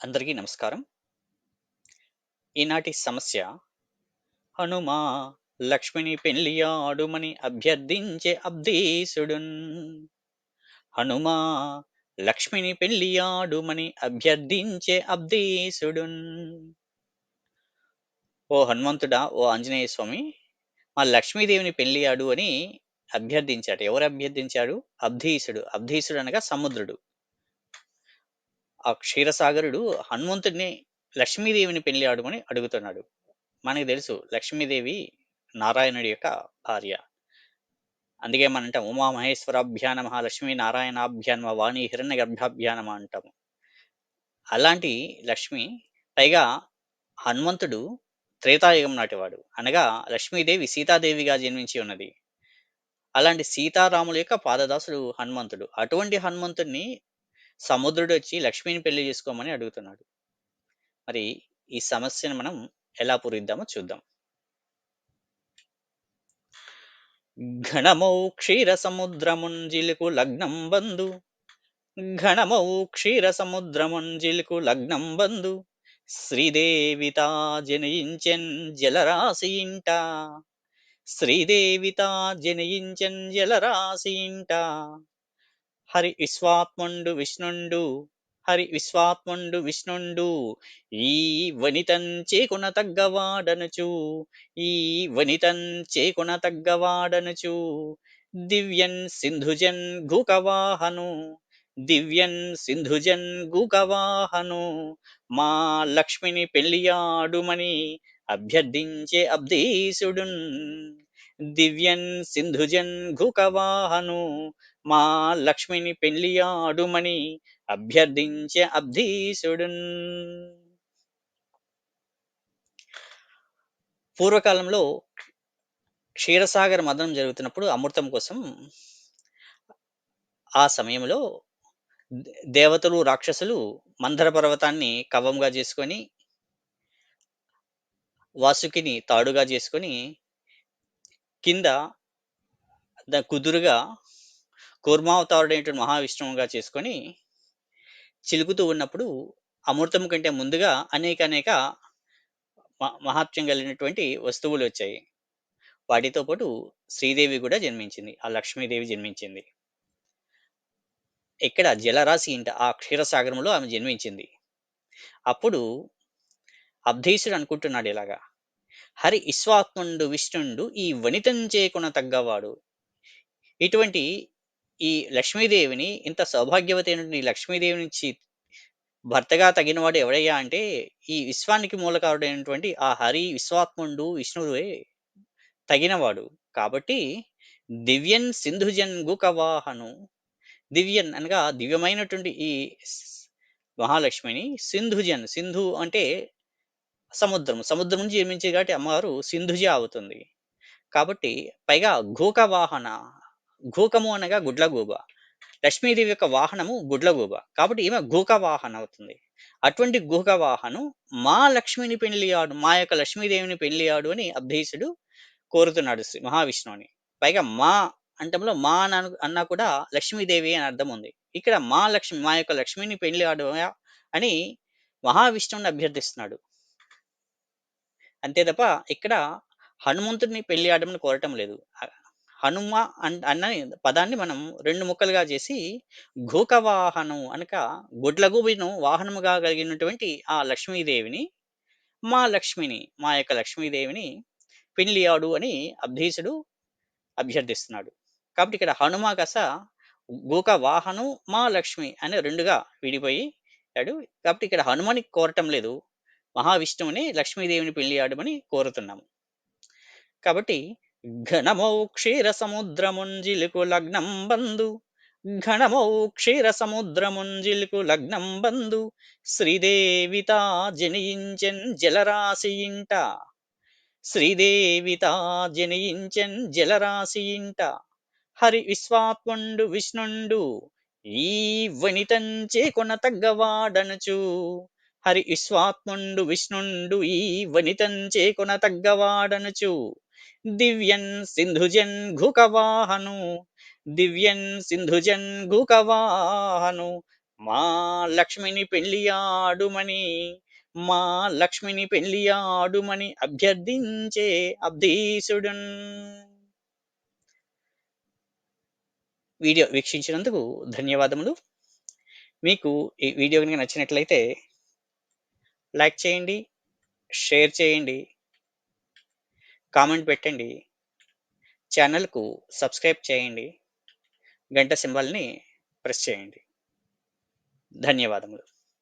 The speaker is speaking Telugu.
అందరికీ నమస్కారం. ఈనాటి సమస్య హనుమా లక్ష్మిని పెళ్ళియాడుమని అభ్యర్థించే అబ్ధీసుడున్. హనుమా లక్ష్మిని పెళ్ళియాడుమని అభ్యర్థించే అబ్ధీసుడున్. ఓ హనుమంతుడా! ఓ ఆంజనేయ స్వామి మా లక్ష్మీదేవిని పెళ్ళియాడు అని అభ్యర్థించాడు. ఎవరు అభ్యర్థించాడు? అబ్ధీసుడు. అబ్ధీసుడు అనగా సముద్రుడు. ఆ క్షీరసాగరుడు హనుమంతుడిని లక్ష్మీదేవిని పెళ్ళి ఆడమని అడుగుతున్నాడు. మనకు తెలుసు లక్ష్మీదేవి నారాయణుడి యొక్క భార్య. అందుకే మనం అంటాం ఉమా మహేశ్వరాభ్యానమ లక్ష్మీ నారాయణాభ్యానమ వాణి హిరణ్య గర్భాభ్యానమ అంటాము. అలాంటి లక్ష్మి పైగా హనుమంతుడు త్రేతాయుగం నాటివాడు. అనగా లక్ష్మీదేవి సీతాదేవిగా జన్మించి ఉన్నది. అలాంటి సీతారాముల యొక్క పాదదాసుడు హనుమంతుడు. అటువంటి హనుమంతుడిని సముద్రుడు వచ్చి లక్ష్మిని పెళ్ళి చేసుకోమని అడుగుతున్నాడు. మరి ఈ సమస్యను మనం ఎలా పూరిద్దామో చూద్దాం. ఘనమౌ క్షీర సముద్రముంజిలుకు లగ్నం బంధు ఘనమౌ క్షీర సముద్రముంజిలుకు లగ్నం బంధు శ్రీదేవితా జనయించెన్ జలరాశింట శ్రీదేవిత శ్రీదేవితా జనయించెన్ జలరాశింట హరి విశ్వాత్ముండు విష్ణుండు హరి విశ్వాత్ముండు విష్ణుండు ఈ వనితం కొన తగ్గవాడనుచు ఈ వనితం కొన తగ్గవాడనుచు దివ్యన్ సింధుజన్ గుకవాహను దివ్యన్ సింధుజన్ గుకవాహను మా లక్ష్మిని పెళ్ళియాడుమని అభ్యర్థించే అబ్ధీసుడున్ దివ్యన్ సింధుజన్ ఘుకవాహను మా లక్ష్మిని పెళ్ళియాడుమని అభ్యర్థించే అబ్ధీసుడున్. పూర్వకాలంలో క్షీరసాగర్ మదనం జరుగుతున్నప్పుడు అమృతం కోసం ఆ సమయంలో దేవతలు రాక్షసులు మందర పర్వతాన్ని కవంగా చేసుకొని వాసుకిని తాడుగా చేసుకొని కింద కుదురుగా కూర్మావతారుడైనటువంటి మహావిష్ణువుగా చేసుకొని చిలుకుతూ ఉన్నప్పుడు అమృతం కంటే ముందుగా అనేక అనేక మహాత్మ్యం కలిగినటువంటి వస్తువులు వచ్చాయి. వాటితో పాటు శ్రీదేవి కూడా జన్మించింది. ఆ లక్ష్మీదేవి జన్మించింది. ఇక్కడ జలరాశి ఇంట ఆ క్షీరసాగరంలో ఆమె జన్మించింది. అప్పుడు అబ్ధీసుడు అనుకుంటున్నాడు ఇలాగా. హరి విశ్వాత్ముండు విష్ణుండు ఈ వనితం చేయకుండా తగ్గవాడు. ఇటువంటి ఈ లక్ష్మీదేవిని ఇంత సౌభాగ్యవతి అయినటువంటి లక్ష్మీదేవి నుంచి భర్తగా తగినవాడు ఎవడయ్యా అంటే ఈ విశ్వానికి మూలకారుడైనటువంటి ఆ హరి విశ్వాత్ముండు విష్ణువే తగినవాడు. కాబట్టి దివ్యన్ సింధుజన్ గుకవాహను. దివ్యన్ అనగా దివ్యమైనటువంటి ఈ మహాలక్ష్మిని సింధుజన్ సింధు అంటే సముద్రం సముద్రం నుంచి జన్మించే కాబట్టి అమ్మవారు సింధుజ అవుతుంది కాబట్టి పైగా ఘోక వాహన ఘోకము అనగా గుడ్లగూబ. లక్ష్మీదేవి యొక్క వాహనము గుడ్లగూబ. కాబట్టి ఈమె ఘోక వాహన అవుతుంది. అటువంటి ఘోక వాహనం మా లక్ష్మిని పెళ్ళియాడు మా యొక్క లక్ష్మీదేవిని పెళ్ళియాడు అని అబ్ధీసుడు కోరుతున్నాడు శ్రీ మహావిష్ణువుని. పైగా మా అంటంలో మా అన్నా కూడా లక్ష్మీదేవి అని అర్థం ఉంది. ఇక్కడ మా లక్ష్మి మా యొక్క లక్ష్మిని పెళ్ళి ఆడు అని మహావిష్ణువుని అభ్యర్థిస్తున్నాడు. అంతే తప్ప ఇక్కడ హనుమంతుడిని పెళ్ళి ఆడమని కోరటం లేదు. హనుమ అన్న పదాన్ని మనం రెండు ముక్కలుగా చేసి ఘోకవాహనం అనక గుడ్లగూబిను వాహనముగా కలిగినటువంటి ఆ లక్ష్మీదేవిని మా లక్ష్మిని మా యొక్క లక్ష్మీదేవిని పెళ్ళియాడు అని అభ్యసుడు అభ్యర్థిస్తున్నాడు. కాబట్టి ఇక్కడ హనుమ కస గోక వాహనం మా లక్ష్మి అని రెండుగా విడిపోయి కాబట్టి ఇక్కడ హనుమని కోరటం లేదు. మహావిష్ణువుని లక్ష్మీదేవిని పెళ్ళి ఆడమని కోరుతున్నాము. కాబట్టి ఘనమౌ క్షీర సముద్రముంజిలుకు లగ్నం బంధు ఘనమౌ క్షీర సముద్రముంజిలుకు లగ్నం బంధు శ్రీదేవితా జనియించెన్ జలరాశి ఇంట శ్రీదేవితా జనియించెన్ జలరాశి ఇంట హరి విశ్వాత్ముండు విష్ణుండు ఈ వనితంచే కొన తగ్గవాడనుచు హరి విశ్వాత్ముండు విష్ణుండు ఈ వనితంచే కొన తగ్గవాడనుచు. దివ్యన్ సింధుజన్ ఘుకవాహను. దివ్యన్ సింధుజన్ ఘుకవాహను. మా లక్ష్మిని పెళ్ళియాడుమని. మా లక్ష్మిని పెళ్ళియాడుమని అభ్యర్థించే అబ్ధీసుడున్ వీడియో వీక్షించినందుకు ధన్యవాదములు. మీకు ఈ వీడియో కనుక నచ్చినట్లయితే లైక్ చేయండి షేర్ చేయండి కామెంట్ పెట్టండి ఛానల్కు సబ్స్క్రైబ్ చేయండి గంట సింబల్ని ప్రెస్ చేయండి. ధన్యవాదములు.